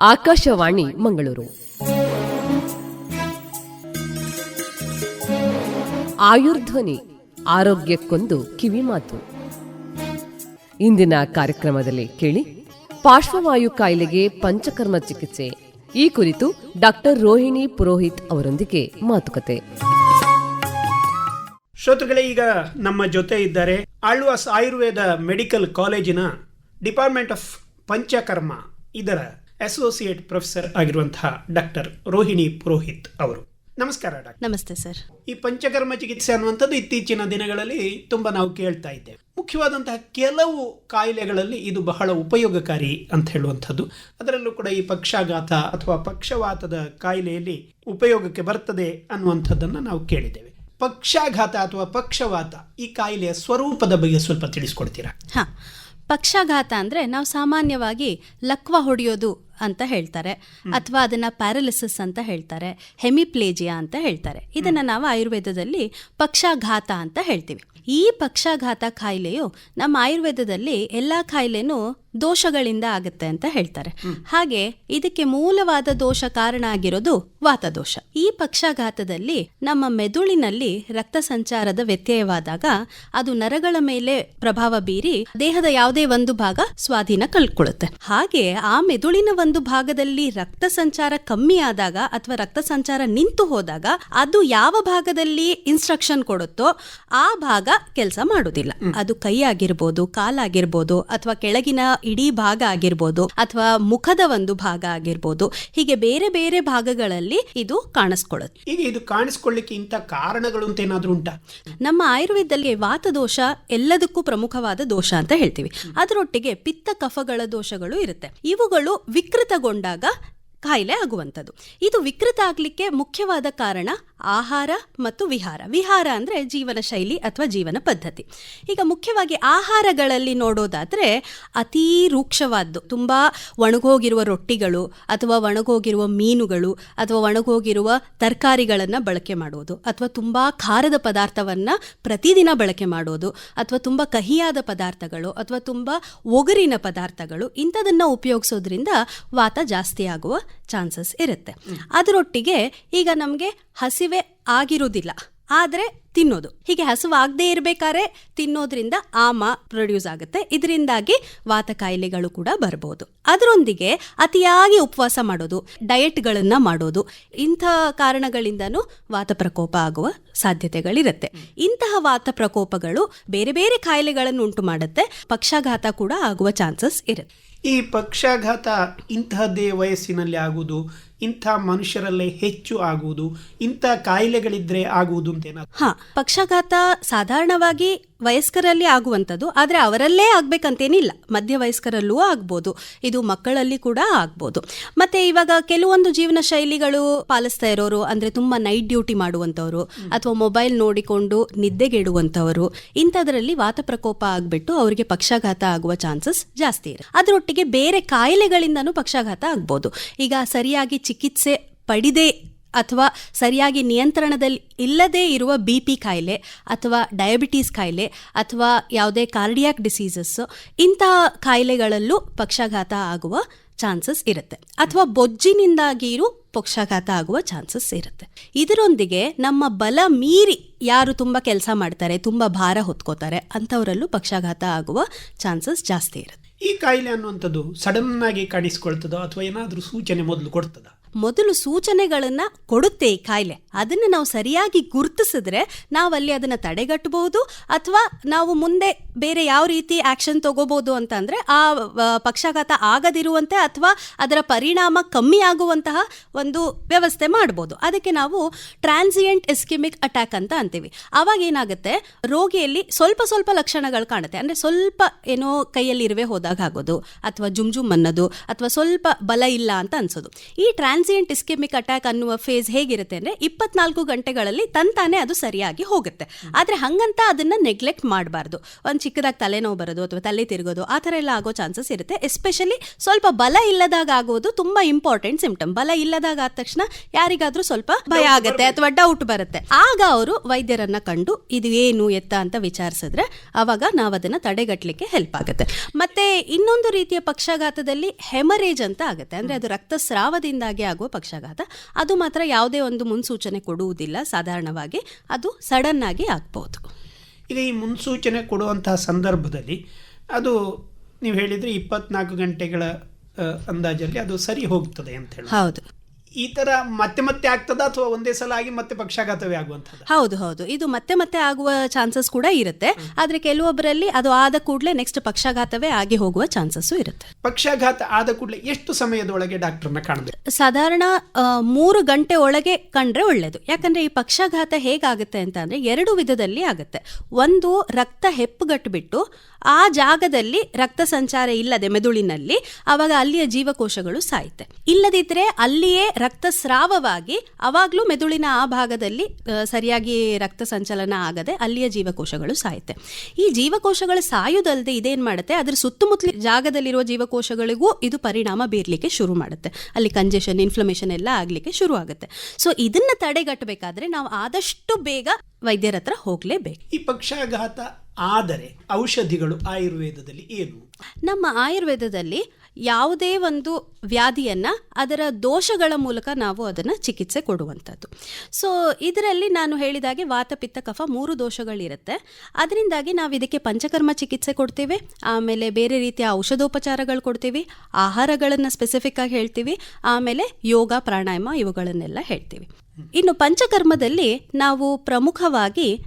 ಆಕಾಶವಾಣಿ ಮಂಗಳೂರು. ಆಯುರ್ಧ್ವನಿ, ಆರೋಗ್ಯಕ್ಕೊಂದು ಕಿವಿಮಾತು ಇಂದಿನ ಕಾರ್ಯಕ್ರಮದಲ್ಲಿ ಕೇಳಿ, ಪಾರ್ಶ್ವವಾಯು ಕಾಯಿಲೆಗೆ ಪಂಚಕರ್ಮ ಚಿಕಿತ್ಸೆ. ಈ ಕುರಿತು ಡಾಕ್ಟರ್ ರೋಹಿಣಿ ಪುರೋಹಿತ್ ಅವರೊಂದಿಗೆ ಮಾತುಕತೆ. ಶ್ರೋತೃಗಳೇ, ಈಗ ನಮ್ಮ ಜೊತೆ ಇದ್ದಾರೆ ಆಳ್ವಾಸ್ ಆಯುರ್ವೇದ ಮೆಡಿಕಲ್ ಕಾಲೇಜಿನ ಡಿಪಾರ್ಟ್ಮೆಂಟ್ ಆಫ್ ಪಂಚಕರ್ಮ. ಇದರ ಅಸೋಸಿಯೇಟ್ ಪ್ರೊಫೆಸರ್ ಆಗಿರುವಂತಹ ಡಾಕ್ಟರ್ ರೋಹಿಣಿ ಪುರೋಹಿತ್ ಅವರು. ನಮಸ್ಕಾರ ಡಾಕ್ಟರ್ ನಮಸ್ತೆ ಸರ್ ಈ ಪಂಚಕರ್ಮ ಚಿಕಿತ್ಸೆ ಅನ್ನುವಂಥದ್ದು ಇತ್ತೀಚಿನ ದಿನಗಳಲ್ಲಿ ತುಂಬ ನಾವು ಕೇಳ್ತಾ ಇದ್ದೇವೆ. ಮುಖ್ಯವಾದಂತಹ ಕೆಲವು ಕಾಯಿಲೆಗಳಲ್ಲಿ ಇದು ಬಹಳ ಉಪಯೋಗಕಾರಿ ಅಂತ ಹೇಳುವಂಥದ್ದು. ಅದರಲ್ಲೂ ಕೂಡ ಈ ಪಕ್ಷಾಘಾತ ಅಥವಾ ಪಕ್ಷವಾತದ ಕಾಯಿಲೆಯಲ್ಲಿ ಉಪಯೋಗಕ್ಕೆ ಬರ್ತದೆ ಅನ್ನುವಂಥದ್ದನ್ನು ನಾವು ಕೇಳಿದ್ದೇವೆ. ಪಕ್ಷಾಘಾತ ಅಥವಾ ಪಕ್ಷವಾತ ಈ ಕಾಯಿಲೆಯ ಸ್ವರೂಪದ ಬಗ್ಗೆ ಸ್ವಲ್ಪ ತಿಳಿಸ್ಕೊಡ್ತೀರಾ? ಹಾಂ. ಪಕ್ಷಾಘಾತ ಅಂದರೆ ನಾವು ಸಾಮಾನ್ಯವಾಗಿ ಲಕ್ವ ಹೊಡೆಯೋದು ಅಂತ ಹೇಳ್ತಾರೆ. ಅಥವಾ ಅದನ್ನ ಪ್ಯಾರಲಿಸಿಸ್ ಅಂತ ಹೇಳ್ತಾರೆ. ಹೆಮಿಪ್ಲೇಜಿಯಾ ಅಂತ ಹೇಳ್ತಾರೆ. ಇದನ್ನ ನಾವು ಆಯುರ್ವೇದದಲ್ಲಿ ಪಕ್ಷಾಘಾತ ಅಂತ ಹೇಳ್ತೀವಿ. ಈ ಪಕ್ಷಾಘಾತ ಕಾಯಿಲೆಯು ನಮ್ಮ ಆಯುರ್ವೇದದಲ್ಲಿ ಎಲ್ಲಾ ಕಾಯಿಲೆನೂ ದೋಷಗಳಿಂದ ಆಗುತ್ತೆ ಅಂತ ಹೇಳ್ತಾರೆ. ಹಾಗೆ ಇದಕ್ಕೆ ಮೂಲವಾದ ದೋಷ ಕಾರಣ ಆಗಿರೋದು ವಾತದೋಷ. ಈ ಪಕ್ಷಾಘಾತದಲ್ಲಿ ನಮ್ಮ ಮೆದುಳಿನಲ್ಲಿ ರಕ್ತ ಸಂಚಾರದ ವ್ಯತ್ಯಯವಾದಾಗ ಅದು ನರಗಳ ಮೇಲೆ ಪ್ರಭಾವ ಬೀರಿ ದೇಹದ ಯಾವುದೇ ಒಂದು ಭಾಗ ಸ್ವಾಧೀನ ಕಳ್ಕೊಳ್ಳುತ್ತೆ. ಹಾಗೆ ಆ ಮೆದುಳಿನ ಒಂದು ಭಾಗದಲ್ಲಿ ರಕ್ತ ಸಂಚಾರ ಕಮ್ಮಿ ಆದಾಗ ಅಥವಾ ರಕ್ತ ಸಂಚಾರ ನಿಂತು ಹೋದಾಗ ಅದು ಯಾವ ಭಾಗದಲ್ಲಿ ಇನ್ಸ್ಟ್ರಕ್ಷನ್ ಕೊಡುತ್ತೋ ಆ ಭಾಗ ಕೆಲಸ ಮಾಡುವುದಿಲ್ಲ. ಅದು ಕೈ ಆಗಿರ್ಬೋದು ಕಾಲಾಗಿರ್ಬೋದು ಅಥವಾ ಕೆಳಗಿನ ಇಡೀ ಭಾಗ ಆಗಿರ್ಬೋದು ಅಥವಾ ಮುಖದ ಒಂದು ಭಾಗ ಆಗಿರ್ಬೋದು. ಹೀಗೆ ಬೇರೆ ಬೇರೆ ಭಾಗಗಳಲ್ಲಿ ಇದು ಕಾಣಿಸ್ಕೊಳ್ಳುತ್ತೆ. ಈಗ ಇದು ಕಾಣಿಸ್ಕೊಳ್ಳಿಕ್ಕೆ ಇಂಥ ಕಾರಣಗಳು ಅಂತ ಏನಾದರೂ ಉಂಟಾ? ನಮ್ಮ ಆಯುರ್ವೇದದಲ್ಲಿ ವಾತ ದೋಷ ಎಲ್ಲದಕ್ಕೂ ಪ್ರಮುಖವಾದ ದೋಷ ಅಂತ ಹೇಳ್ತೀವಿ. ಅದರೊಟ್ಟಿಗೆ ಪಿತ್ತ ಕಫಗಳ ದೋಷಗಳು ಇರುತ್ತೆ. ಇವುಗಳು ವಿಕೃತಗೊಂಡಾಗ ಕಾಯಿಲೆ ಆಗುವಂಥದ್ದು. ಇದು ವಿಕೃತ ಆಗಲಿಕ್ಕೆ ಮುಖ್ಯವಾದ ಕಾರಣ ಆಹಾರ ಮತ್ತು ವಿಹಾರ. ವಿಹಾರ ಅಂದರೆ ಜೀವನ ಶೈಲಿ ಅಥವಾ ಜೀವನ ಪದ್ಧತಿ. ಈಗ ಮುಖ್ಯವಾಗಿ ಆಹಾರಗಳಲ್ಲಿ ನೋಡೋದಾದರೆ ಅತೀ ರೂಕ್ಷವಾದ್ದು. ತುಂಬ ಒಣಗೋಗಿರುವ ರೊಟ್ಟಿಗಳು ಅಥವಾ ಒಣಗೋಗಿರುವ ಮೀನುಗಳು ಅಥವಾ ಒಣಗೋಗಿರುವ ತರಕಾರಿಗಳನ್ನು ಬಳಕೆ ಮಾಡೋದು. ಅಥವಾ ತುಂಬ ಖಾರದ ಪದಾರ್ಥವನ್ನು ಪ್ರತಿದಿನ ಬಳಕೆ ಮಾಡೋದು. ಅಥವಾ ತುಂಬ ಕಹಿಯಾದ ಪದಾರ್ಥಗಳು ಅಥವಾ ತುಂಬ ಒಗರಿನ ಪದಾರ್ಥಗಳು ಇಂಥದನ್ನು ಉಪಯೋಗಿಸೋದ್ರಿಂದ ವಾತ ಜಾಸ್ತಿ ಆಗುವ ಚಾನ್ಸಸ್ ಇರುತ್ತೆ. ಅದರೊಟ್ಟಿಗೆ ಈಗ ನಮಗೆ ಹಸಿವೆ ಆಗಿರುವುದಿಲ್ಲ. ಆದರೆ ತಿನ್ನೋದು. ಹೀಗೆ ಹಸುವಾಗದೇ ಇರಬೇಕಾದ್ರೆ ತಿನ್ನೋದ್ರಿಂದ ಆಮ ಪ್ರೊಡ್ಯೂಸ್ ಆಗುತ್ತೆ. ಇದರಿಂದಾಗಿ ವಾತ ಕಾಯಿಲೆಗಳು ಕೂಡ ಬರ್ಬೋದು. ಅದರೊಂದಿಗೆ ಅತಿಯಾಗಿ ಉಪವಾಸ ಮಾಡೋದು ಡಯೆಟ್ಗಳನ್ನು ಮಾಡೋದು, ಇಂಥ ಕಾರಣಗಳಿಂದನೂ ವಾತ ಪ್ರಕೋಪ ಆಗುವ ಸಾಧ್ಯತೆಗಳಿರುತ್ತೆ. ಇಂತಹ ವಾತ ಪ್ರಕೋಪಗಳು ಬೇರೆ ಬೇರೆ ಕಾಯಿಲೆಗಳನ್ನು ಉಂಟು ಮಾಡುತ್ತೆ. ಪಕ್ಷಾಘಾತ ಕೂಡ ಆಗುವ ಚಾನ್ಸಸ್ ಇರುತ್ತೆ. ಈ ಪಕ್ಷಾಘಾತ ಇಂತಹದ್ದೇ ವಯಸ್ಸಿನಲ್ಲಿ ಆಗುವುದು ಇಂಥ ಮನುಷ್ಯರಲ್ಲೇ ಹೆಚ್ಚು ಆಗುವುದು, ಇಂಥ ಕಾಯಿಲೆಗಳಿದ್ರೆ ಆಗುವುದು ಅಂತ ಏನಾದ್ರು? ಹಾ, ಪಕ್ಷಾಘಾತ ಸಾಧಾರಣವಾಗಿ ವಯಸ್ಕರಲ್ಲಿ ಆಗುವಂಥದ್ದು, ಆದರೆ ಅವರಲ್ಲೇ ಆಗಬೇಕಂತೇನಿಲ್ಲ. ಮಧ್ಯ ವಯಸ್ಕರಲ್ಲೂ ಆಗ್ಬೋದು, ಇದು ಮಕ್ಕಳಲ್ಲಿ ಕೂಡ ಆಗ್ಬೋದು. ಮತ್ತೆ ಇವಾಗ ಕೆಲವೊಂದು ಜೀವನ ಶೈಲಿಗಳು ಪಾಲಿಸ್ತಾ ಇರೋರು, ಅಂದ್ರೆ ತುಂಬಾ ನೈಟ್ ಡ್ಯೂಟಿ ಮಾಡುವಂಥವ್ರು, ಅಥವಾ ಮೊಬೈಲ್ ನೋಡಿಕೊಂಡು ನಿದ್ದೆಗೆಡುವಂಥವರು, ಇಂಥದ್ರಲ್ಲಿ ವಾತ ಪ್ರಕೋಪ ಆಗ್ಬಿಟ್ಟು ಅವರಿಗೆ ಪಕ್ಷಾಘಾತ ಆಗುವ ಚಾನ್ಸಸ್ ಜಾಸ್ತಿ ಇರುತ್ತೆ. ಅದರೊಟ್ಟಿಗೆ ಬೇರೆ ಕಾಯಿಲೆಗಳಿಂದನೂ ಪಕ್ಷಾಘಾತ ಆಗ್ಬೋದು. ಈಗ ಸರಿಯಾಗಿ ಚಿಕಿತ್ಸೆ ಪಡಿದೆ ಅಥವಾ ಸರಿಯಾಗಿ ನಿಯಂತ್ರಣದಲ್ಲಿ ಇಲ್ಲದೇ ಇರುವ ಬಿ ಪಿ ಕಾಯಿಲೆ ಅಥವಾ ಡಯಾಬಿಟೀಸ್ ಕಾಯಿಲೆ ಅಥವಾ ಯಾವುದೇ ಕಾರ್ಡಿಯಾಕ್ ಡಿಸೀಸಸ್ ಇಂತಹ ಕಾಯಿಲೆಗಳಲ್ಲೂ ಪಕ್ಷಾಘಾತ ಆಗುವ ಚಾನ್ಸಸ್ ಇರುತ್ತೆ. ಅಥವಾ ಬೊಜ್ಜಿನಿಂದಾಗಿಯೂ ಪಕ್ಷಾಘಾತ ಆಗುವ ಚಾನ್ಸಸ್ ಇರುತ್ತೆ. ಇದರೊಂದಿಗೆ ನಮ್ಮ ಬಲ ಮೀರಿ ಯಾರು ತುಂಬ ಕೆಲಸ ಮಾಡ್ತಾರೆ, ತುಂಬ ಭಾರ ಹೊತ್ಕೋತಾರೆ ಅಂಥವರಲ್ಲೂ ಪಕ್ಷಾಘಾತ ಆಗುವ ಚಾನ್ಸಸ್ ಜಾಸ್ತಿ ಇರುತ್ತೆ. ಈ ಕಾಯಿಲೆ ಅನ್ನುವಂಥದ್ದು ಸಡನ್ ಆಗಿ ಕಾಣಿಸ್ಕೊಳ್ತದೋ ಅಥವಾ ಏನಾದರೂ ಸೂಚನೆ ಮೊದಲು ಕೊಡ್ತದ? ಮೊದಲು ಸೂಚನೆಗಳನ್ನು ಕೊಡುತ್ತೆ ಈ ಕಾಯಿಲೆ. ಅದನ್ನು ನಾವು ಸರಿಯಾಗಿ ಗುರುತಿಸಿದ್ರೆ ನಾವಲ್ಲಿ ಅದನ್ನ ತಡೆಗಟ್ಟಬಹುದು ಅಥವಾ ನಾವು ಮುಂದೆ ಬೇರೆ ಯಾವ ರೀತಿ ಆಕ್ಷನ್ ತಗೋಬಹುದು ಅಂತ ಅಂದ್ರೆ ಆ, ಪಕ್ಷಾಘಾತ ಆಗದಿರುವಂತೆ ಅಥವಾ ಅದರ ಪರಿಣಾಮ ಕಮ್ಮಿ ಆಗುವಂತಹ ಒಂದು ವ್ಯವಸ್ಥೆ ಮಾಡ್ಬೋದು. ಅದಕ್ಕೆ ನಾವು ಟ್ರಾನ್ಸಿಯೆಂಟ್ ಎಸ್ಕಿಮಿಕ್ ಅಟ್ಯಾಕ್ ಅಂತ ಅಂತೀವಿ. ಅವಾಗ ಏನಾಗುತ್ತೆ? ರೋಗಿಯಲ್ಲಿ ಸ್ವಲ್ಪ ಸ್ವಲ್ಪ ಲಕ್ಷಣಗಳು ಕಾಣುತ್ತೆ. ಅಂದ್ರೆ ಸ್ವಲ್ಪ ಏನೋ ಕೈಯಲ್ಲಿ ಇರುವೆ ಹೋದಾಗ ಆಗೋದು, ಅಥವಾ ಜುಮ್ ಜುಮ್ ಅನ್ನೋದು, ಅಥವಾ ಸ್ವಲ್ಪ ಬಲ ಇಲ್ಲ ಅಂತ ಅನ್ಸೋದು. ಈ ಟ್ರಾನ್ಸ್ ಟ್ರಾನ್ಸಿಯಂಟ್ ಇಸ್ಕೆಮಿಕ್ ಅಟ್ಯಾಕ್ ಅನ್ನುವ ಫೇಸ್ ಹೇಗಿರುತ್ತೆ ಅಂದ್ರೆ ಇಪ್ಪತ್ನಾಲ್ಕು ಗಂಟೆಗಳಲ್ಲಿ ತಂತಾನೆ ಅದು ಸರಿಯಾಗಿ ಹೋಗುತ್ತೆ. ಆದ್ರೆ ಹಂಗಂತ ಅದನ್ನ ನೆಗ್ಲೆಕ್ಟ್ ಮಾಡಬಾರ್ದು. ಒಂದು ಚಿಕ್ಕದಾಗಿ ತಲೆನೋವು ಬರೋದು ಅಥವಾ ತಲೆ ತಿರುಗೋದು ಆ ಥರ ಎಲ್ಲ ಆಗೋ ಚಾನ್ಸಸ್ ಇರುತ್ತೆ. ಎಸ್ಪೆಷಲಿ ಸ್ವಲ್ಪ ಬಲ ಇಲ್ಲದಾಗ ಆಗೋದು ತುಂಬಾ ಇಂಪಾರ್ಟೆಂಟ್ ಸಿಂಪ್ಟಮ್ ಬಲ ಇಲ್ಲದಾಗ ಆದ ತಕ್ಷಣ ಯಾರಿಗಾದ್ರೂ ಸ್ವಲ್ಪ ಭಯ ಆಗುತ್ತೆ ಅಥವಾ ಡೌಟ್ ಬರುತ್ತೆ. ಆಗ ಅವರು ವೈದ್ಯರನ್ನ ಕಂಡು ಇದು ಏನು ಎತ್ತ ಅಂತ ವಿಚಾರಿಸಿದ್ರೆ ಅವಾಗ ನಾವು ಅದನ್ನು ತಡೆಗಟ್ಟಲಿಕ್ಕೆ ಹೆಲ್ಪ್ ಆಗುತ್ತೆ. ಮತ್ತೆ ಇನ್ನೊಂದು ರೀತಿಯ ಪಕ್ಷಾಘಾತದಲ್ಲಿ ಹೆಮರೇಜ್ ಅಂತ ಆಗುತ್ತೆ. ಅಂದ್ರೆ ಅದು ರಕ್ತಸ್ರಾವದಿಂದಾಗಿ ಆಗುವ ಪಕ್ಷಾಘಾತ. ಅದು ಮಾತ್ರ ಯಾವುದೇ ಒಂದು ಮುನ್ಸೂಚನೆ ಕೊಡುವುದಿಲ್ಲ ಸಾಧಾರಣವಾಗಿ ಅದು ಸಡನ್ ಆಗಿ ಆಗ್ಬೋದು ಈಗ ಈ ಮುನ್ಸೂಚನೆ ಕೊಡುವಂತಹ ಸಂದರ್ಭದಲ್ಲಿ ಅದು ನೀವು ಹೇಳಿದರೆ ಇಪ್ಪತ್ನಾಲ್ಕು ಗಂಟೆಗಳ ಅಂದಾಜಲ್ಲಿ ಅದು ಸರಿ ಹೋಗ್ತದೆ ಅಂತ ಹೇಳಿ. ಹೌದು. ಈ ತರ ಮತ್ತೆ ಮತ್ತೆ ಆಗ್ತದ ಅಥವಾ ಒಂದೇ ಸಲ ಆಗಿ ಮತ್ತೆ ಪಕ್ಷಾಘಾತವೇ ಆಗುವಂಥದ್ದು? ಹೌದು ಹೌದು. ಇದು ಮತ್ತೆ ಮತ್ತೆ ಆಗುವ ಚಾನ್ಸಸ್ ಕೂಡ ಇರುತ್ತೆ. ಆದ್ರೆ ಕೆಲವೊಬ್ಬರಲ್ಲಿ ಅದು ಆದ ಕೂಡಲೇ ನೆಕ್ಸ್ಟ್ ಪಕ್ಷಾಘಾತವೇ ಆಗಿ ಹೋಗುವ ಚಾನ್ಸಸ್ ಇರುತ್ತೆ. ಪಕ್ಷಾಘಾತ ಆದ ಕೂಡಲೇ ಎಷ್ಟು ಸಮಯದೊಳಗೆ ಡಾಕ್ಟರ್ನ ಕಾಣಬೇಕು? ಸಾಧಾರಣ ಮೂರು ಗಂಟೆ ಒಳಗೆ ಕಂಡ್ರೆ ಒಳ್ಳೇದು. ಯಾಕಂದ್ರೆ ಈ ಪಕ್ಷಾಘಾತ ಹೇಗಾಗುತ್ತೆ ಅಂತ ಅಂದ್ರೆ ಎರಡು ವಿಧದಲ್ಲಿ ಆಗುತ್ತೆ. ಒಂದು ರಕ್ತ ಹೆಪ್ಪುಗಟ್ಟಿಬಿಟ್ಟು ಆ ಜಾಗದಲ್ಲಿ ರಕ್ತ ಸಂಚಾರ ಇಲ್ಲದೆ ಮೆದುಳಿನಲ್ಲಿ ಅವಾಗ ಅಲ್ಲಿಯ ಜೀವಕೋಶಗಳು ಸಾಯುತ್ತೆ. ಇಲ್ಲದಿದ್ರೆ ಅಲ್ಲಿಯೇ ರಕ್ತಸ್ರಾವವಾಗಿ ಅವಾಗಲೂ ಮೆದುಳಿನ ಆ ಭಾಗದಲ್ಲಿ ಸರಿಯಾಗಿ ರಕ್ತ ಸಂಚಲನ ಆಗದೆ ಅಲ್ಲಿಯ ಜೀವಕೋಶಗಳು ಸಾಯುತ್ತೆ. ಈ ಜೀವಕೋಶಗಳು ಸಾಯುದಲ್ಲದೆ ಇದೇನು ಮಾಡುತ್ತೆ? ಅದರ ಸುತ್ತಮುತ್ತಲ ಜಾಗದಲ್ಲಿರುವ ಜೀವಕೋಶಗಳಿಗೂ ಇದು ಪರಿಣಾಮ ಬೀರಲಿಕ್ಕೆ ಶುರು ಮಾಡುತ್ತೆ. ಅಲ್ಲಿ ಕಂಜೆಷನ್ ಇನ್ಫ್ಲಮೇಷನ್ ಎಲ್ಲ ಆಗಲಿಕ್ಕೆ ಶುರು ಆಗುತ್ತೆ. ಸೊ ಇದನ್ನ ತಡೆಗಟ್ಟಬೇಕಾದ್ರೆ ನಾವು ಆದಷ್ಟು ಬೇಗ ವೈದ್ಯರ ಹತ್ರ ಹೋಗಲೇಬೇಕು. ಈ ಪಕ್ಷಾಘಾತ ಆದರೆ ಔಷಧಿಗಳು ಆಯುರ್ವೇದದಲ್ಲಿ ಏನು? ನಮ್ಮ ಆಯುರ್ವೇದದಲ್ಲಿ ಯಾವುದೇ ಒಂದು ವ್ಯಾಧಿಯನ್ನು ಅದರ ದೋಷಗಳ ಮೂಲಕ ನಾವು ಅದನ್ನು ಚಿಕಿತ್ಸೆ ಕೊಡುವಂಥದ್ದು. ಸೊ ಇದರಲ್ಲಿ ನಾನು ಹೇಳಿದಾಗೆ ವಾತ, ಪಿತ್ತ, ಕಫ ಮೂರು ದೋಷಗಳಿರುತ್ತೆ. ಅದರಿಂದಾಗಿ ನಾವು ಇದಕ್ಕೆ ಪಂಚಕರ್ಮ ಚಿಕಿತ್ಸೆ ಕೊಡ್ತೀವಿ. ಆಮೇಲೆ ಬೇರೆ ರೀತಿಯ ಔಷಧೋಪಚಾರಗಳು ಕೊಡ್ತೀವಿ. ಆಹಾರಗಳನ್ನು ಸ್ಪೆಸಿಫಿಕ್ ಆಗಿ ಹೇಳ್ತೀವಿ. ಆಮೇಲೆ ಯೋಗ, ಪ್ರಾಣಾಯಾಮ ಇವುಗಳನ್ನೆಲ್ಲ ಹೇಳ್ತೀವಿ. ಇನ್ನು ಪಂಚಕರ್ಮದಲ್ಲಿ ನಾವು ಪ್ರಮುಖವಾಗಿ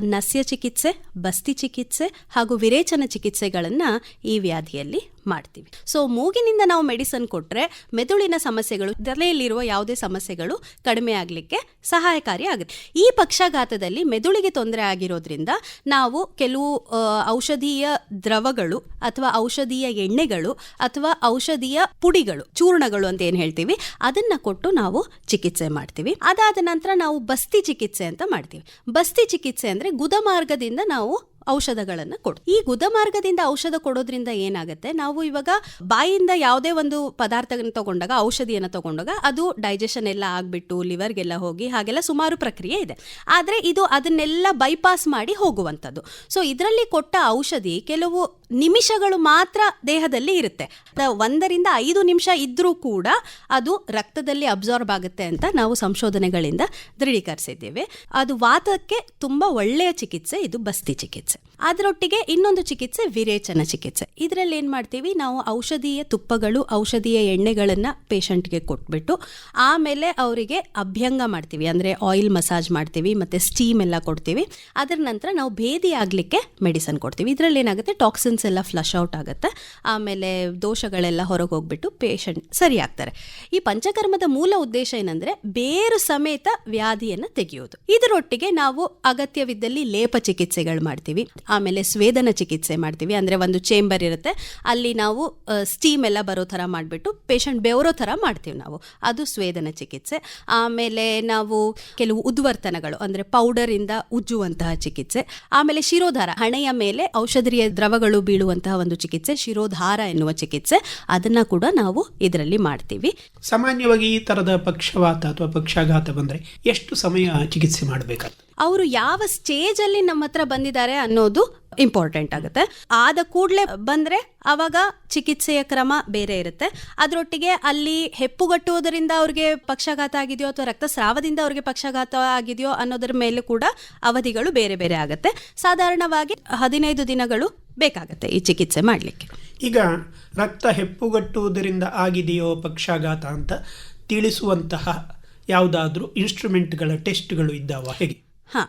ನಸ್ಯ ಚಿಕಿತ್ಸೆ, ಬಸ್ತಿ ಚಿಕಿತ್ಸೆ ಹಾಗೂ ವಿರೇಚನ ಚಿಕಿತ್ಸೆಗಳನ್ನು ಈ ವ್ಯಾಧಿಯಲ್ಲಿ ಮಾಡ್ತೀವಿ. ಸೊ ಮೂಗಿನಿಂದ ನಾವು ಮೆಡಿಸನ್ ಕೊಟ್ಟರೆ ಮೆದುಳಿನ ಸಮಸ್ಯೆಗಳು ತಲೆಯಲ್ಲಿರುವ ಯಾವುದೇ ಸಮಸ್ಯೆಗಳು ಕಡಿಮೆ ಆಗಲಿಕ್ಕೆ ಸಹಾಯಕಾರಿ ಆಗುತ್ತೆ. ಈ ಪಕ್ಷಾಘಾತದಲ್ಲಿ ಮೆದುಳಿಗೆ ತೊಂದರೆ ಆಗಿರೋದ್ರಿಂದ ನಾವು ಕೆಲವು ಔಷಧೀಯ ದ್ರವಗಳು ಅಥವಾ ಔಷಧೀಯ ಎಣ್ಣೆಗಳು ಅಥವಾ ಔಷಧೀಯ ಪುಡಿಗಳು, ಚೂರ್ಣಗಳು ಅಂತ ಏನು ಹೇಳ್ತೀವಿ, ಅದನ್ನ ಕೊಟ್ಟು ನಾವು ಚಿಕಿತ್ಸೆ ಮಾಡ್ತೀವಿ. ಅದಾದ ನಂತರ ನಾವು ಬಸ್ತಿ ಚಿಕಿತ್ಸೆ ಅಂತ ಮಾಡ್ತೀವಿ. ಬಸ್ತಿ ಚಿಕಿತ್ಸೆ ಅಂದ್ರೆ ಗುದಮಾರ್ಗದಿಂದ ನಾವು ಔಷಧಗಳನ್ನು ಕೊಡು. ಈ ಗುದಮಾರ್ಗದಿಂದ ಔಷಧ ಕೊಡೋದ್ರಿಂದ ಏನಾಗುತ್ತೆ? ನಾವು ಇವಾಗ ಬಾಯಿಂದ ಯಾವುದೇ ಒಂದು ಪದಾರ್ಥವನ್ನು ತಗೊಂಡಾಗ, ಔಷಧಿಯನ್ನು ತಗೊಂಡಾಗ ಅದು ಡೈಜೆಷನ್ ಎಲ್ಲ ಆಗ್ಬಿಟ್ಟು ಲಿವರ್ಗೆಲ್ಲ ಹೋಗಿ ಹಾಗೆಲ್ಲ ಸುಮಾರು ಪ್ರಕ್ರಿಯೆ ಇದೆ. ಆದರೆ ಇದು ಅದನ್ನೆಲ್ಲ ಬೈಪಾಸ್ ಮಾಡಿ ಹೋಗುವಂಥದ್ದು. ಸೊ ಇದರಲ್ಲಿ ಕೊಟ್ಟ ಔಷಧಿ ಕೆಲವು ನಿಮಿಷಗಳು ಮಾತ್ರ ದೇಹದಲ್ಲಿ ಇರುತ್ತೆ. ಒಂದರಿಂದ ಐದು ನಿಮಿಷ ಇದ್ರೂ ಕೂಡ ಅದು ರಕ್ತದಲ್ಲಿ ಅಬ್ಸಾರ್ಬ್ ಆಗುತ್ತೆ ಅಂತ ನಾವು ಸಂಶೋಧನೆಗಳಿಂದ ದೃಢೀಕರಿಸಿದ್ದೇವೆ. ಅದು ವಾತಕ್ಕೆ ತುಂಬ ಒಳ್ಳೆಯ ಚಿಕಿತ್ಸೆ, ಇದು ಬಸ್ತಿ ಚಿಕಿತ್ಸೆ. ಅದರೊಟ್ಟಿಗೆ ಇನ್ನೊಂದು ಚಿಕಿತ್ಸೆ ವಿರೇಚನ ಚಿಕಿತ್ಸೆ. ಇದರಲ್ಲಿ ಏನು ಮಾಡ್ತೀವಿ? ನಾವು ಔಷಧೀಯ ತುಪ್ಪಗಳು, ಔಷಧೀಯ ಎಣ್ಣೆಗಳನ್ನು ಪೇಷಂಟ್ಗೆ ಕೊಟ್ಬಿಟ್ಟು, ಆಮೇಲೆ ಅವರಿಗೆ ಅಭ್ಯಂಗ ಮಾಡ್ತೀವಿ. ಅಂದರೆ ಆಯಿಲ್ ಮಸಾಜ್ ಮಾಡ್ತೀವಿ, ಮತ್ತು ಸ್ಟೀಮ್ ಎಲ್ಲ ಕೊಡ್ತೀವಿ. ಅದರ ನಂತರ ನಾವು ಭೇದಿ ಆಗಲಿಕ್ಕೆ ಮೆಡಿಸನ್ ಕೊಡ್ತೀವಿ. ಇದರಲ್ಲಿ ಏನಾಗುತ್ತೆ? ಟಾಕ್ಸಿನ್ಸ್ ಎಲ್ಲ ಫ್ಲಶ್ ಔಟ್ ಆಗುತ್ತೆ. ಆಮೇಲೆ ದೋಷಗಳೆಲ್ಲ ಹೊರಗೆ ಹೋಗ್ಬಿಟ್ಟು ಪೇಷಂಟ್ ಸರಿ ಆಗ್ತಾರೆ ಈ ಪಂಚಕರ್ಮದ ಮೂಲ ಉದ್ದೇಶ ಏನಂದ್ರೆ, ಬೇರು ಸಮೇತ ವ್ಯಾಧಿಯನ್ನು ತೆಗೆಯೋದು ಇದರೊಟ್ಟಿಗೆ ನಾವು ಅಗತ್ಯವಿದ್ದಲ್ಲಿ ಲೇಪ ಚಿಕಿತ್ಸೆಗಳು ಮಾಡ್ತೀವಿ. ಆಮೇಲೆ ಸ್ವೇದನ ಚಿಕಿತ್ಸೆ ಮಾಡ್ತೀವಿ. ಅಂದರೆ ಒಂದು ಚೇಂಬರ್ ಇರುತ್ತೆ. ಅಲ್ಲಿ ನಾವು ಸ್ಟೀಮ್ ಎಲ್ಲ ಬರೋ ಥರ ಮಾಡಿಬಿಟ್ಟು ಪೇಷಂಟ್ ಬೆವರೋ ಥರ ಮಾಡ್ತೀವಿ ನಾವು. ಅದು ಸ್ವೇದನ ಚಿಕಿತ್ಸೆ. ಆಮೇಲೆ ನಾವು ಕೆಲವು ಉದ್ವರ್ತನಗಳು, ಅಂದರೆ ಪೌಡರಿಂದ ಉಜ್ಜುವಂತಹ ಚಿಕಿತ್ಸೆ. ಆಮೇಲೆ ಶಿರೋಧಾರ, ಹಣೆಯ ಮೇಲೆ ಔಷಧೀಯ ದ್ರವಗಳು ಬೀಳುವಂತಹ ಒಂದು ಚಿಕಿತ್ಸೆ, ಶಿರೋಧಾರ ಎನ್ನುವ ಚಿಕಿತ್ಸೆ. ಅದನ್ನು ಕೂಡ ನಾವು ಇದರಲ್ಲಿ ಮಾಡ್ತೀವಿ. ಸಾಮಾನ್ಯವಾಗಿ ಈ ತರದ ಪಕ್ಷವಾತ ಅಥವಾ ಪಕ್ಷಾಘಾತ ಬಂದ್ರೆ ಎಷ್ಟು ಸಮಯ ಚಿಕಿತ್ಸೆ ಮಾಡಬೇಕಾಗ್ತದೆ? ಅವರು ಯಾವ ಸ್ಟೇಜ್ ಅಲ್ಲಿ ನಮ್ಮ ಹತ್ರ ಬಂದಿದ್ದಾರೆ ಅನ್ನೋದು ಇಂಪಾರ್ಟೆಂಟ್ ಆಗುತ್ತೆ. ಆದ ಕೂಡಲೇ ಬಂದ್ರೆ ಅವಾಗ ಚಿಕಿತ್ಸೆಯ ಕ್ರಮ ಬೇರೆ ಇರುತ್ತೆ. ಅದರೊಟ್ಟಿಗೆ ಅಲ್ಲಿ ಹೆಪ್ಪುಗಟ್ಟುವುದರಿಂದ ಅವ್ರಿಗೆ ಪಕ್ಷಾಘಾತ ಆಗಿದೆಯೋ ಅಥವಾ ರಕ್ತಸ್ರಾವದಿಂದ ಅವ್ರಿಗೆ ಪಕ್ಷಾಘಾತ ಆಗಿದೆಯೋ ಅನ್ನೋದರ ಮೇಲೆ ಕೂಡ ಅವಧಿಗಳು ಬೇರೆ ಬೇರೆ ಆಗುತ್ತೆ. ಸಾಧಾರಣವಾಗಿ ಹದಿನೈದು ದಿನಗಳು ಬೇಕಾಗುತ್ತೆ ಈ ಚಿಕಿತ್ಸೆ ಮಾಡಲಿಕ್ಕೆ. ಈಗ ರಕ್ತ ಹೆಪ್ಪುಗಟ್ಟುವುದರಿಂದ ಆಗಿದೆಯೋ ಪಕ್ಷಾಘಾತ ಅಂತ ತಿಳಿಸುವಂತಹ ಯಾವುದಾದ್ರೂ ಇನ್ಸ್ಟ್ರೂಮೆಂಟ್ಗಳ ಟೆಸ್ಟ್ಗಳು ಇದ್ದಾವ ಹೇಗೆ? ಹಾ.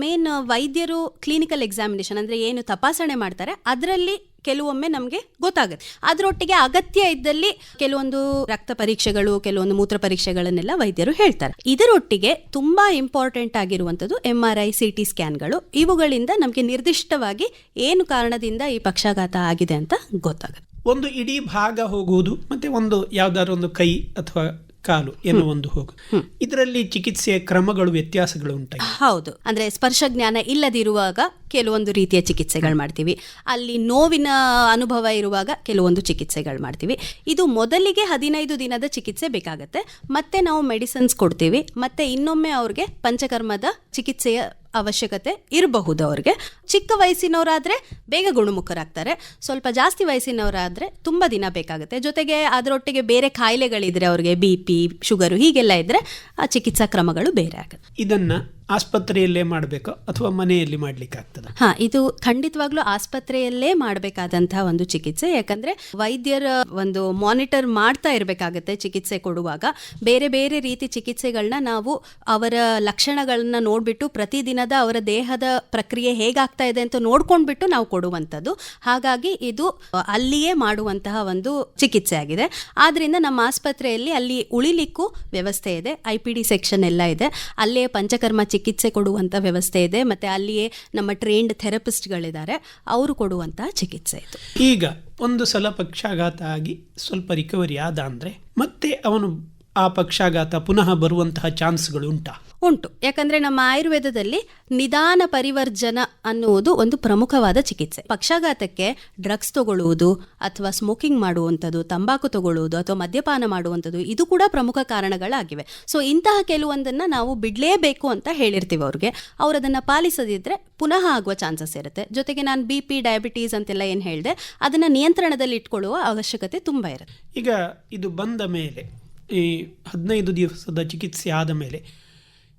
ಮೇನ್ ವೈದ್ಯರು ಕ್ಲಿನಿಕಲ್ ಎಕ್ಸಾಮಿನೇಷನ್ ಅಂದರೆ ಏನು ತಪಾಸಣೆ ಮಾಡ್ತಾರೆ, ಅದರಲ್ಲಿ ಕೆಲವೊಮ್ಮೆ ನಮಗೆ ಗೊತ್ತಾಗುತ್ತೆ. ಅದರೊಟ್ಟಿಗೆ ಅಗತ್ಯ ಇದ್ದಲ್ಲಿ ಕೆಲವೊಂದು ರಕ್ತ ಪರೀಕ್ಷೆಗಳು, ಕೆಲವೊಂದು ಮೂತ್ರ ಪರೀಕ್ಷೆಗಳನ್ನೆಲ್ಲ ವೈದ್ಯರು ಹೇಳ್ತಾರೆ. ಇದರೊಟ್ಟಿಗೆ ತುಂಬ ಇಂಪಾರ್ಟೆಂಟ್ ಆಗಿರುವಂಥದ್ದು M R I C T ಸ್ಕ್ಯಾನ್ಗಳು ಇವುಗಳಿಂದ ನಮಗೆ ನಿರ್ದಿಷ್ಟವಾಗಿ ಏನು ಕಾರಣದಿಂದ ಈ ಪಕ್ಷಾಘಾತ ಆಗಿದೆ ಅಂತ ಗೊತ್ತಾಗುತ್ತೆ. ಒಂದು ಇಡೀ ಭಾಗ ಹೋಗುವುದು ಮತ್ತೆ ಒಂದು ಯಾವ್ದಾದ್ರು ಒಂದು ಕೈ ಅಥವಾ ಕಾಲು ಎನ್ನುವ ಒಂದು ಹೋಗು. ಇದರಲ್ಲಿ ಚಿಕಿತ್ಸೆಯ ಕ್ರಮಗಳು ವ್ಯತ್ಯಾಸಗಳು ಉಂಟಾಗಿ ಹೌದು. ಅಂದ್ರೆ ಸ್ಪರ್ಶ ಜ್ಞಾನ ಇಲ್ಲದಿರುವಾಗ ಕೆಲವೊಂದು ರೀತಿಯ ಚಿಕಿತ್ಸೆಗಳು ಮಾಡ್ತೀವಿ. ಅಲ್ಲಿ ನೋವಿನ ಅನುಭವ ಇರುವಾಗ ಕೆಲವೊಂದು ಚಿಕಿತ್ಸೆಗಳು ಮಾಡ್ತೀವಿ. ಇದು ಮೊದಲಿಗೆ ಹದಿನೈದು ದಿನದ ಚಿಕಿತ್ಸೆ ಬೇಕಾಗತ್ತೆ. ಮತ್ತೆ ನಾವು ಮೆಡಿಸಿನ್ಸ್ ಕೊಡ್ತೀವಿ. ಮತ್ತೆ ಇನ್ನೊಮ್ಮೆ ಅವ್ರಿಗೆ ಪಂಚಕರ್ಮದ ಚಿಕಿತ್ಸೆಯ ಅವಶ್ಯಕತೆ ಇರಬಹುದು ಅವ್ರಿಗೆ. ಚಿಕ್ಕ ವಯಸ್ಸಿನವರಾದರೆ ಬೇಗ ಗುಣಮುಖರಾಗ್ತಾರೆ. ಸ್ವಲ್ಪ ಜಾಸ್ತಿ ವಯಸ್ಸಿನವರಾದರೆ ತುಂಬ ದಿನ ಬೇಕಾಗುತ್ತೆ. ಜೊತೆಗೆ ಅದರೊಟ್ಟಿಗೆ ಬೇರೆ ಕಾಯಿಲೆಗಳಿದ್ರೆ ಅವ್ರಿಗೆ ಬಿ ಪಿ ಶುಗರು ಹೀಗೆಲ್ಲ ಇದ್ದರೆ ಆ ಚಿಕಿತ್ಸಾ ಕ್ರಮಗಳು ಬೇರೆ ಆಗುತ್ತೆ. ಇದನ್ನ ಆಸ್ಪತ್ರೆಯಲ್ಲೇ ಮಾಡಬೇಕು ಅಥವಾ ಮನೆಯಲ್ಲಿ ಮಾಡ್ಲಿಕ್ಕೆ ಆಗ್ತದ? ಹಾ, ಇದು ಖಂಡಿತವಾಗ್ಲೂ ಆಸ್ಪತ್ರೆಯಲ್ಲೇ ಮಾಡಬೇಕಾದಂತಹ ಒಂದು ಚಿಕಿತ್ಸೆ. ಯಾಕಂದ್ರೆ ವೈದ್ಯರ ಒಂದು ಮಾನಿಟರ್ ಮಾಡ್ತಾ ಇರಬೇಕಾಗತ್ತೆ ಚಿಕಿತ್ಸೆ ಕೊಡುವಾಗ. ಬೇರೆ ಬೇರೆ ರೀತಿ ಚಿಕಿತ್ಸೆಗಳನ್ನ ನಾವು ಅವರ ಲಕ್ಷಣಗಳನ್ನ ನೋಡ್ಬಿಟ್ಟು ಪ್ರತಿದಿನದ ಅವರ ದೇಹದ ಪ್ರಕ್ರಿಯೆ ಹೇಗಾಗ್ತಾ ಇದೆ ಅಂತ ನೋಡ್ಕೊಂಡ್ಬಿಟ್ಟು ನಾವು ಕೊಡುವಂಥದ್ದು. ಹಾಗಾಗಿ ಇದು ಅಲ್ಲಿಯೇ ಮಾಡುವಂತಹ ಒಂದು ಚಿಕಿತ್ಸೆ ಆಗಿದೆ. ಆದ್ರಿಂದ ನಮ್ಮ ಆಸ್ಪತ್ರೆಯಲ್ಲಿ ಅಲ್ಲಿ ಉಳಿಲಿಕ್ಕೂ ವ್ಯವಸ್ಥೆ ಇದೆ. ಐ ಪಿ ಡಿ ಸೆಕ್ಷನ್ ಎಲ್ಲ ಇದೆ. ಅಲ್ಲೇ ಪಂಚಕರ್ಮ ಚಿಕಿತ್ಸೆ ಕೊಡುವಂಥ ವ್ಯವಸ್ಥೆ ಇದೆ. ಮತ್ತು ಅಲ್ಲಿಯೇ ನಮ್ಮ ಟ್ರೈನ್ಡ್ ಥೆರಪಿಸ್ಟ್ಗಳಿದ್ದಾರೆ ಅವರು ಕೊಡುವಂಥ ಚಿಕಿತ್ಸೆ ಇದು. ಈಗ ಒಂದು ಸಲ ಪಕ್ಷಾಘಾತ ಆಗಿ ಸ್ವಲ್ಪ ರಿಕವರಿ ಆದ ಅಂದರೆ ಮತ್ತೆ ಅವನು ಆ ಪಕ್ಷಾಘಾತ ಪುನಃ ಬರುವಂತಹ ಚಾನ್ಸ್ಗಳು ಉಂಟಾ. ಉಂಟು. ಯಾಕಂದ್ರೆ ನಮ್ಮ ಆಯುರ್ವೇದದಲ್ಲಿ ನಿಧಾನ ಪರಿವರ್ಜನ ಅನ್ನುವುದು ಒಂದು ಪ್ರಮುಖವಾದ ಚಿಕಿತ್ಸೆ. ಪಕ್ಷಾಘಾತಕ್ಕೆ ಡ್ರಗ್ಸ್ ತಗೊಳ್ಳುವುದು ಅಥವಾ ಸ್ಮೋಕಿಂಗ್ ಮಾಡುವಂಥದ್ದು ತಂಬಾಕು ತಗೊಳ್ಳುವುದು ಅಥವಾ ಮದ್ಯಪಾನ ಮಾಡುವಂಥದ್ದು ಇದು ಕೂಡ ಪ್ರಮುಖ ಕಾರಣಗಳಾಗಿವೆ. ಸೊ ಇಂತಹ ಕೆಲವೊಂದನ್ನು ನಾವು ಬಿಡಲೇಬೇಕು ಅಂತ ಹೇಳಿರ್ತೀವಿ ಅವ್ರಿಗೆ. ಅವ್ರು ಅದನ್ನು ಪಾಲಿಸದಿದ್ರೆ ಪುನಃ ಆಗುವ ಚಾನ್ಸಸ್ ಇರುತ್ತೆ. ಜೊತೆಗೆ ನಾನು ಬಿ ಪಿ ಡಯಾಬಿಟೀಸ್ ಅಂತೆಲ್ಲ ಏನು ಹೇಳಿದೆ ಅದನ್ನು ನಿಯಂತ್ರಣದಲ್ಲಿ ಇಟ್ಕೊಳ್ಳುವ ಅವಶ್ಯಕತೆ ತುಂಬ ಇರುತ್ತೆ. ಈಗ ಇದು ಬಂದ ಮೇಲೆ ಈ ಹದಿನೈದು ದಿವಸದ ಚಿಕಿತ್ಸೆ ಆದ ಮೇಲೆ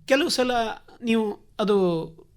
ಕೆಲವು ಸಲ ನೀವು ಅದು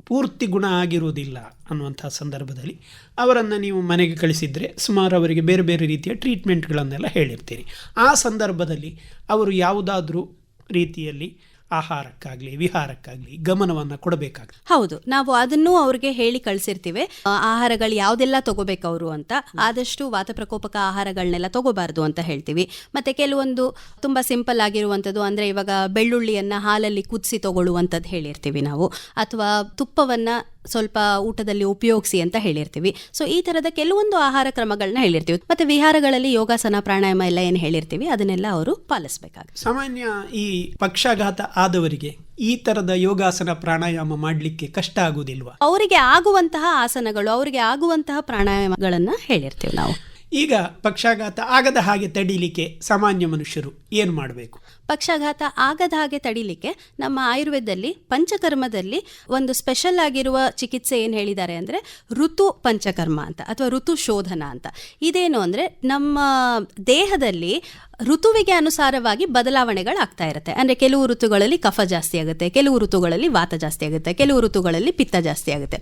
ಪೂರ್ತಿ ಗುಣ ಆಗಿರುವುದಿಲ್ಲ ಅನ್ನುವಂಥ ಸಂದರ್ಭದಲ್ಲಿ ಅವರನ್ನು ನೀವು ಮನೆಗೆ ಕಳಿಸಿದರೆ ಸುಮಾರು ಅವರಿಗೆ ಬೇರೆ ಬೇರೆ ರೀತಿಯ ಟ್ರೀಟ್ಮೆಂಟ್ಗಳನ್ನೆಲ್ಲ ಹೇಳಿರ್ತೀರಿ. ಆ ಸಂದರ್ಭದಲ್ಲಿ ಅವರು ಯಾವುದಾದ್ರೂ ರೀತಿಯಲ್ಲಿ ಆಹಾರಕ್ಕಾಗಲಿ ವಿಹಾರಕ್ಕಾಗಲಿ ಗಮನವನ್ನು ಕೊಡಬೇಕಾಗ್ತದೆ ಹೌದು. ನಾವು ಅದನ್ನು ಅವ್ರಿಗೆ ಹೇಳಿ ಕಳಿಸಿರ್ತೀವಿ. ಆಹಾರಗಳು ಯಾವುದೆಲ್ಲ ತಗೋಬೇಕು ಅವರು ಅಂತ. ಆದಷ್ಟು ವಾತಪ್ರಕೋಪಕ ಆಹಾರಗಳನ್ನೆಲ್ಲ ತಗೋಬಾರ್ದು ಅಂತ ಹೇಳ್ತೀವಿ. ಮತ್ತೆ ಕೆಲವೊಂದು ತುಂಬಾ ಸಿಂಪಲ್ ಆಗಿರುವಂಥದ್ದು ಅಂದ್ರೆ ಇವಾಗ ಬೆಳ್ಳುಳ್ಳಿಯನ್ನ ಹಾಲಲ್ಲಿ ಕುದಿಸಿ ತಗೊಳ್ಳುವಂಥದ್ದು ಹೇಳಿರ್ತೀವಿ ನಾವು. ಅಥವಾ ತುಪ್ಪವನ್ನ ಸ್ವಲ್ಪ ಊಟದಲ್ಲಿ ಉಪಯೋಗಿಸಿ ಅಂತ ಹೇಳಿರ್ತೀವಿ. ಸೊ ಈ ತರದ ಕೆಲವೊಂದು ಆಹಾರ ಕ್ರಮಗಳನ್ನ ಹೇಳಿರ್ತೀವಿ. ಮತ್ತೆ ವಿಹಾರಗಳಲ್ಲಿ ಯೋಗಾಸನ ಪ್ರಾಣಾಯಾಮ ಎಲ್ಲ ಏನು ಹೇಳಿರ್ತೀವಿ ಅದನ್ನೆಲ್ಲ ಅವರು ಪಾಲಿಸಬೇಕಾಗುತ್ತೆ. ಸಾಮಾನ್ಯ ಈ ಪಕ್ಷಾಘಾತ ಆದವರಿಗೆ ಈ ತರದ ಯೋಗಾಸನ ಪ್ರಾಣಾಯಾಮ ಮಾಡಲಿಕ್ಕೆ ಕಷ್ಟ ಆಗುವುದಿಲ್ವಾ? ಅವರಿಗೆ ಆಗುವಂತಹ ಆಸನಗಳು ಅವರಿಗೆ ಆಗುವಂತಹ ಪ್ರಾಣಾಯಾಮಗಳನ್ನ ಹೇಳಿರ್ತೀವಿ ನಾವು. ಈಗ ಪಕ್ಷಾಘಾತ ಆಗದ ಹಾಗೆ ತಡೀಲಿಕ್ಕೆ ಸಾಮಾನ್ಯ ಮನುಷ್ಯರು ಏನು ಮಾಡಬೇಕು? ಪಕ್ಷಾಘಾತ ಆಗದ ಹಾಗೆ ತಡಿಲಿಕ್ಕೆ ನಮ್ಮ ಆಯುರ್ವೇದದಲ್ಲಿ, ಪಂಚಕರ್ಮದಲ್ಲಿ ಒಂದು ಸ್ಪೆಷಲ್ ಆಗಿರುವ ಚಿಕಿತ್ಸೆ ಏನು ಹೇಳಿದ್ದಾರೆ ಅಂದರೆ ಋತು ಪಂಚಕರ್ಮ ಅಂತ ಅಥವಾ ಋತು ಶೋಧನ ಅಂತ. ಇದೇನು ಅಂದರೆ ನಮ್ಮ ದೇಹದಲ್ಲಿ ಋತುವಿಗೆ ಅನುಸಾರವಾಗಿ ಬದಲಾವಣೆಗಳಾಗ್ತಾ ಇರುತ್ತೆ. ಅಂದರೆ ಕೆಲವು ಋತುಗಳಲ್ಲಿ ಕಫ ಜಾಸ್ತಿ ಆಗುತ್ತೆ, ಕೆಲವು ಋತುಗಳಲ್ಲಿ ವಾತ ಜಾಸ್ತಿ ಆಗುತ್ತೆ, ಕೆಲವು ಋತುಗಳಲ್ಲಿ ಪಿತ್ತ ಜಾಸ್ತಿ ಆಗುತ್ತೆ.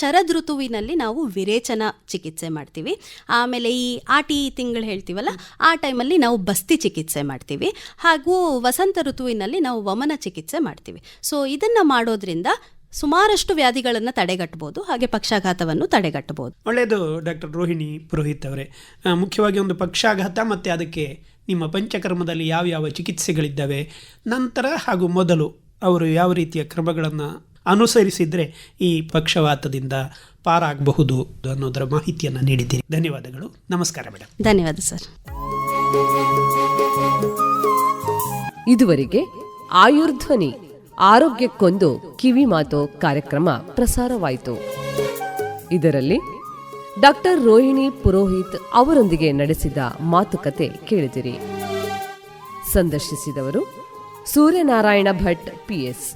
ಶರದ್ ಋತುವಿನಲ್ಲಿ ನಾವು ವಿರೇಚನ ಚಿಕಿತ್ಸೆ ಮಾಡ್ತೀವಿ. ಆಮೇಲೆ ಈ ಆಟಿ ತಿಂಗಳು ಹೇಳ್ತೀವಲ್ಲ, ಆ ಟೈಮಲ್ಲಿ ನಾವು ಬಸ್ತಿ ಚಿಕಿತ್ಸೆ ಮಾಡ್ತೀವಿ. ಹಾಗೂ ವಸಂತ ಋತುವಿನಲ್ಲಿ ನಾವು ವಮನ ಚಿಕಿತ್ಸೆ ಮಾಡ್ತೀವಿ. ಸೊ ಇದನ್ನ ಮಾಡೋದ್ರಿಂದ ಸುಮಾರಷ್ಟು ವ್ಯಾಧಿಗಳನ್ನು ತಡೆಗಟ್ಟಬಹುದು ಹಾಗೆ ಪಕ್ಷಾಘಾತವನ್ನು ತಡೆಗಟ್ಟಬಹುದು ಒಳ್ಳೆಯದು ಡಾಕ್ಟರ್ ರೋಹಿಣಿ ಪುರೋಹಿತ್ ಅವರೇ. ಮುಖ್ಯವಾಗಿ ಒಂದು ಪಕ್ಷಾಘಾತ ಮತ್ತು ಅದಕ್ಕೆ ನಿಮ್ಮ ಪಂಚಕರ್ಮದಲ್ಲಿ ಯಾವ ಯಾವ ಚಿಕಿತ್ಸೆಗಳಿದ್ದಾವೆ ನಂತರ ಹಾಗೂ ಮೊದಲು ಅವರು ಯಾವ ರೀತಿಯ ಕ್ರಮಗಳನ್ನು ಅನುಸರಿಸಿದರೆ ಈ ಪಕ್ಷವಾತದಿಂದ ಪಾರಾಗಬಹುದು ಅನ್ನೋದರ ಮಾಹಿತಿಯನ್ನು ನೀಡಿದ್ದೀರಿ. ಧನ್ಯವಾದಗಳು. ನಮಸ್ಕಾರ ಮೇಡಮ್ ಧನ್ಯವಾದ ಸರ್. ಇದುವರೆಗೆ ಆಯುರ್ಧ್ವನಿ ಆರೋಗ್ಯಕ್ಕೊಂದು ಕಿವಿ ಮಾತು ಕಾರ್ಯಕ್ರಮ ಪ್ರಸಾರವಾಯಿತು. ಇದರಲ್ಲಿ ಡಾಕ್ಟರ್ ರೋಹಿಣಿ ಪುರೋಹಿತ್ ಅವರೊಂದಿಗೆ ನಡೆಸಿದ ಮಾತುಕತೆ ಕೇಳಿದಿರಿ. ಸಂದರ್ಶಿಸಿದವರು ಸೂರ್ಯನಾರಾಯಣ ಭಟ್ ಪಿಎಸ್